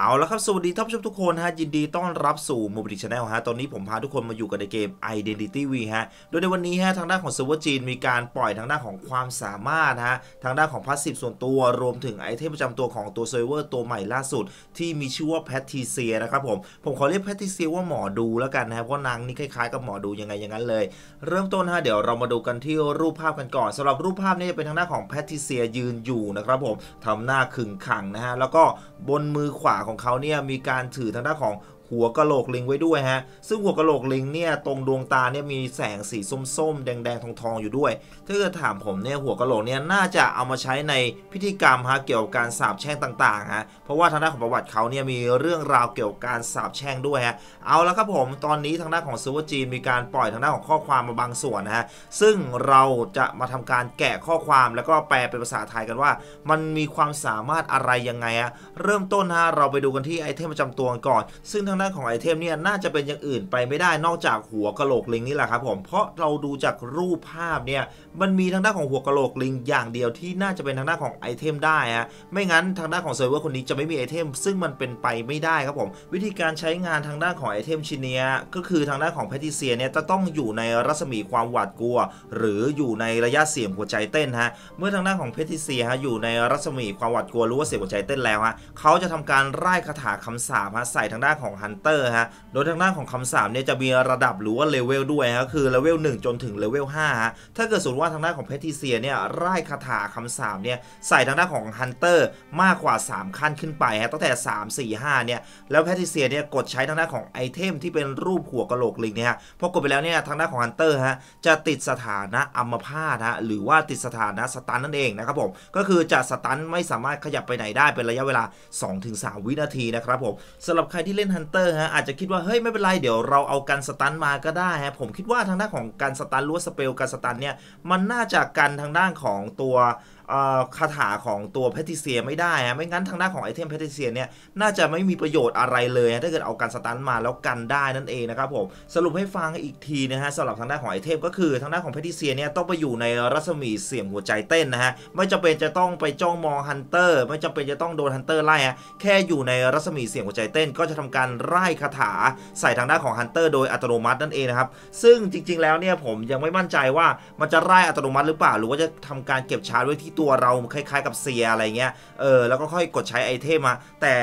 เอาละครับ สวัสดีท่านผู้ชมทุกคนฮะ ยินดีต้อนรับสู่ m o b i l i t Channel ฮะ ตอนนี้ผมพาทุกคนมาอยู่กันในเกม Identity V ฮะ โดยในวันนี้ฮะ ทางด้านของเซิร์ฟเวอร์จีน มีการปล่อยทางด้านของความสามารถฮะ ทางด้านของพาสซีฟส่วนตัวรวมถึงไอเทมประจำตัวของตัวเซิร์ฟเวอร์ตัวใหม่ล่าสุด ที่มีชื่อว่าแพทติเซียนะครับผม ผมขอเรียกแพทติเซียว่าหมอดูแล้วกันนะเพราะนางนี่คล้ายๆกับหมอดูยังไงอย่างนั้นเลย เริ่มต้นฮะเดี๋ยวเรามาดูกันที่รูปภาพกันก่อนสำหรับรูปภาพนี้จะเป็นทางด้านของแพทติเซียยืนอยู่นะครับผมทำหน้าขึงขังนะฮะแล้วก็บนมือขวาของเขาเนี่ยมีการถือทางด้านของ หัวกะโหลกลิงไว้ด้วยฮะ ซึ่งหัวกะโหลกลิงเนี่ยตรงดวงตาเนี่ยมีแสงสีส้มๆ แดงๆ ทองๆ อยู่ด้วย ถ้าเกิดถามผมเนี่ยหัวกะโหลกเนี่ยน่าจะเอามาใช้ในพิธีกรรมฮะเกี่ยวกับการสาบแช่งต่างๆฮะ เพราะว่าทางด้านของประวัติเขาเนี่ยมีเรื่องราวเกี่ยวกับการสาบแช่งด้วยฮะ เอาแล้วครับผมตอนนี้ทางด้านของซูเปอร์จีนมีการปล่อยทางด้านของข้อความมาบางส่วนนะฮะ ซึ่งเราจะมาทำการแกะข้อความแล้วก็แปลเป็นภาษาไทยกันว่า มันมีความสามารถอะไรยังไงอะเริ่มต้นฮะเราไปดูกันที่ไอเทมประจำตัวก่อน ซึ่งทางด้านของไอเทมเนี่ยน่าจะเป็นอย่างอื่นไปไม่ได้นอกจากหัวกะโหลกลิงนี่แหละครับผมเพราะเราดูจากรูปภาพเนี่ยมันมีทางด้านของหัวกะโหลกลิงอย่างเดียวที่น่าจะเป็นทางด้านของไอเทมได้ฮะไม่งั้นทางด้านของเซิร์ฟเวอร์คนนี้จะไม่มีไอเทม ซึ่งมันเป็นไปไม่ได้ครับผมวิธีการใช้งานทางด้านของไอเทมชิ้นนี้ก็คือทางด้านของแพทิเซียเนี่ยจะต้องอยู่ในรัศมีความหวาดกลัว หรืออยู่ในระยะเสี่ยงหัวใจเต้นฮะเมื่อทางด้านของเพทิเซียฮะอยู่ในรัศมีความหวาดกลัวหรือว่าเสี่ยงหัวใจเต้นแล้วฮะเขาจะทำการไล่คาถาคำสาปฮะใส่ทางด้านของฮันเตอร์ฮะ โดยทางด้านของคำสาปเนี่ยจะมีระดับหรือว่าเลเวลด้วยฮะคือเลเวล1จนถึงเลเวล5ฮะ ถ้าเกิดสมมติว่าทางด้านของเพทิเซียเนี่ยไล่คาถาคำสาปเนี่ยใส่ทางด้านของฮันเตอร์มากกว่า 3 ขั้นขึ้นไปฮะตั้งแต่ 3 4 5เนี่ยแล้วแพทิเซียเนี่ยกดใช้ทางด้านของไอเทมที่เป็นรูปหัวกะโหลกลิงเนี่ยฮะพอกดไปแล้วเนี่ยทางด้านของฮันเตอร์ฮะจะติดสถานะอัมพาตฮะหรือว่าติดสถานะสตันนั่นเองนะครับผมก็คือจะสตันไม่สามารถขยับไปไหนได้เป็นระยะเวลา 2-3 วินาทีนะครับผมสำหรับใครที่เล่นฮันเตอร์ฮะอาจจะคิดว่าเฮ้ยไม่เป็นไรเดี๋ยวเราเอากันสตันมาก็ได้ฮะผมคิดว่าทางด้านของการสตันหรือว่าสเปลการสตันเนี่ยมันน่าจะกันทางด้านของตัว คาถาของตัวแพทิเซียไม่ได้ฮะไม่งั้นทางด้านของไอเทมแพทิเซียเนี่ยน่าจะไม่มีประโยชน์อะไรเลยถ้าเกิดเอาการสตันมาแล้วกันได้นั่นเองนะครับผมสรุปให้ฟังอีกทีนะฮะสำหรับทางด้านของไอเทมก็คือทางด้านของแพทิเซียเนี่ยต้องไปอยู่ในรัศมีเสียงหัวใจเต้นนะฮะไม่จำเป็นจะต้องไปจ้องมองฮันเตอร์ไม่จำเป็นจะต้องโดนฮันเตอร์ไล่ฮะแค่อยู่ในรัศมีเสียงหัวใจเต้น ก็จะทำการไล่คาถาใส่ทางด้านของฮันเตอร์โดยอัตโนมัตินั่นเองนะครับซึ่งจริง ๆแล้วเนี่ยผมยังไม่มั่นใจว่ามันจะไล่อัตโนมัติหรือเปล่า หรือว่าจะทำการเก็บชาร์จไว้ที่ตัวเราคล้ายๆกับเซียอะไรเงี้ยเออแล้วก็ค่อยกดใช้ไอเทมมาแต่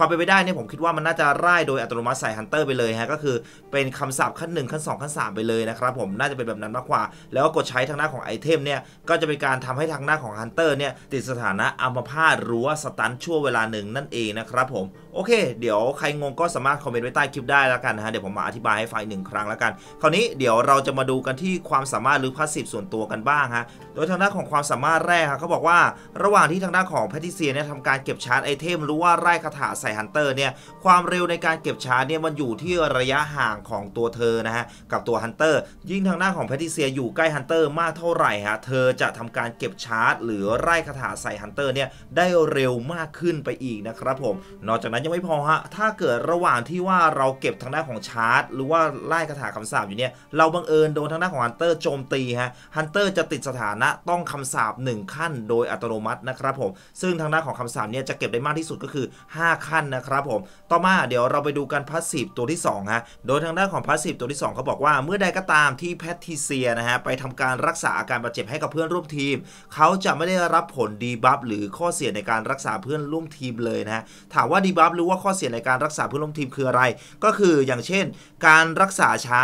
ความเป็นไปได้เนี่ยผมคิดว่ามันน่าจะไล่โดยอัตโนมัติใส่ฮันเตอร์ไปเลยฮะก็คือเป็นคำศัพท์ขั้น 1 ขั้น 2 ขั้น 3 ไปเลยนะครับผมน่าจะเป็นแบบนั้นมากกว่า แล้วก็กดใช้ทางหน้าของไอเทมเนี่ยก็จะเป็นการทำให้ทางหน้าของฮันเตอร์เนี่ยติดสถานะอัมพาตหรือว่าสตันชั่วเวลาหนึ่งนั่นเองนะครับผมโอเค เดี๋ยวใครงงก็สามารถคอมเมนต์ไว้ใต้คลิปได้แล้วกันนะฮะเดี๋ยวผมมาอธิบายให้ฟังหนึ่งครั้งแล้วกัน คราวนี้เดี๋ยวเราจะมาดูกันที่ความสามารถหรือพาสซีฟส่วนตัวกันบ้างฮะโดยทางด้านของความสามารถแรกครับเขาบอกว่า ระหว่างที่ทางด้านของแพทิเซียเนี่ยทำการเก็บชาร์จไอเทมหรือว่าไล่คาถาใส่ฮันเตอร์เนี่ยความเร็วในการเก็บชาร์จเนี่ยมันอยู่ที่ระยะห่างของตัวเธอนะฮะกับตัวฮันเตอร์ยิ่งทางหน้าของแพทิเซียอยู่ใกล้ฮันเตอร์มากเท่าไหร่ฮะเธอจะทำการเก็บชาร์จ หรือไล่คาถาใส่ฮันเตอร์เนี่ยได้เร็วมากขึ้นไปอีกนะครับผม นอกจากนั้นยังไม่พอฮะถ้าเกิดระหว่างที่ว่าเราเก็บทางด้าของชาร์จ หรือว่าไล่คาถาคำสาปอยู่เนี่ยเราบังเอิญโดนทางด้าของฮันเตอร์โจมตีฮะฮันเตอร์จะติดสถานะต้องคำสาป1ขั้นโดยอัตโนมัตินะครับผมซึ่งทางด้าของคำสาปเนี่ยจะเก็บได้มากที่สุดก็คือ 5 ขั้นนะครับผม ต่อมาเดี๋ยวเราไปดูกันพาสซีฟตัวที่2ฮะ โดยทางด้านของพาสซีฟตัวที่ 2 เขาบอกว่าเมื่อใดก็ตามที่แพทริเซียนะฮะไปทำการรักษาอาการบาดเจ็บให้กับเพื่อนร่วมทีม เขาจะไม่ได้รับผลดีบัฟหรือข้อเสียในการรักษาเพื่อนร่วมทีมเลยนะฮะ ถามว่าดีบัฟหรือว่าข้อเสียในการรักษาเพื่อนร่วมทีมคืออะไร ก็คืออย่างเช่น การรักษาช้า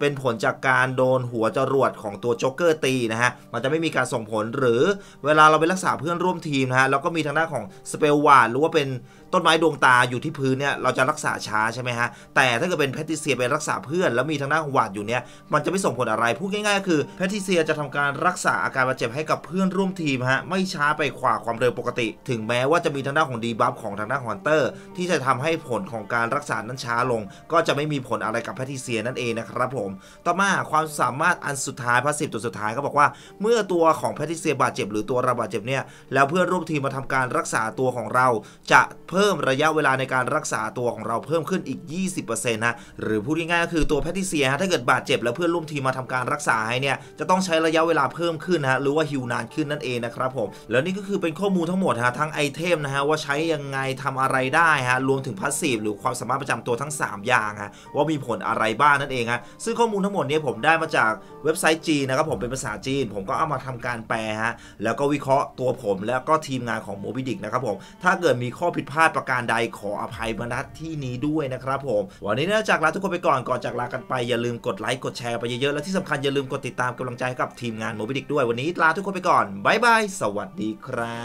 เป็นผลจากการโดนหัวจรวดของตัวโจ๊กเกอร์ตีนะฮะ มันจะไม่มีการส่งผลหรือเวลาเราไปรักษาเพื่อนร่วมทีมนะฮะ แล้วก็มีทางด้านของสเปลวาดหรือว่าเป็นต้นไม้ดวงตาอยู่ที่พื้นเนี่ยเราจะรักษาช้าใช่ไหมฮะ แต่ถ้าเกิดเป็นแพทิเซียไปรักษาเพื่อน แล้วมีทางด้านของวาดอยู่เนี่ยมันจะไม่ส่งผลอะไรพูดง่ายๆก็คือแพทิเซียจะทำการรักษาอาการบาดเจ็บให้กับเพื่อนร่วมทีมฮะไม่ช้าไปกว่าความเร็วปกติ ถึงแม้ว่าจะมีทางด้านของดีบัฟของทางด้านของฮันเตอร์ ที่จะทำให้ผลของการรักษานั้นช้าลง ก็จะไม่มีผลอะไรกับแพทิเซียนั่นเองนะครับผมต่อมาความสามารถอันสุดท้ายพาสซีฟตัวสุดท้ายก็บอกว่า เมื่อตัวของแพทริเซียบาดเจ็บหรือตัวเราบาดเจ็บเนี่ยแล้วเพื่อนร่วมทีมมาทำการรักษาตัวของเรา จะเพิ่มระยะเวลาในการรักษาตัวของเราเพิ่มขึ้นอีก 20%นะหรือพูดง่ายๆก็คือตัวแพทริเซียฮะถ้าเกิดบาดเจ็บแล้วเพื่อนร่วมทีมมาทำการรักษาให้เนี่ยจะต้องใช้ระยะเวลาเพิ่มขึ้นนะหรือว่าฮิวนานขึ้นนั่นเองนะครับผมแล้วนี่ก็คือเป็นข้อมูลทั้งหมดฮะทั้งไอเทมนะฮะว่าใช้ยังไงทำอะไรได้ฮะรวมถึงพาสซีฟหรือความสามารถประจำตัวทั้ง 3 อย่างฮะว่ามีผลอะไรบ้างนั่นเองฮะซึ่งข้อมูลทั้งหมดนี้ผมได้มาจากเว็บไซต์จีนนะครับผมเป็นภาษาจีน ผมก็เอามาทำการแปลฮะแล้วก็วิเคราะห์ตัวผมแล้วก็ทีมงานของโมบิดิกนะครับผมถ้าเกิดมีข้อผิดพลาดประการใดขออภัยมาณที่นี้ด้วยนะครับผม วันนี้นื่องจากลาทุกคนไปก่อนก่อนจากลากันไปอย่าลืมกดไลค์กดแชร์ไปเยอะๆและที่สำคัญอย่าลืมกดติดตามกำลังใจให้กับทีมงานโมบิดิกด้วยวันนี้ลาทุกคนไปก่อนบายบายสวัสดีครั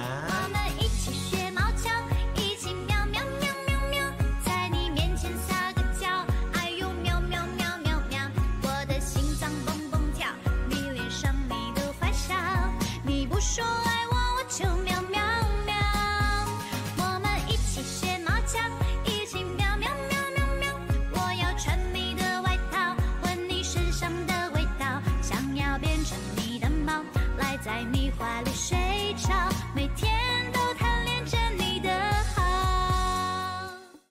บ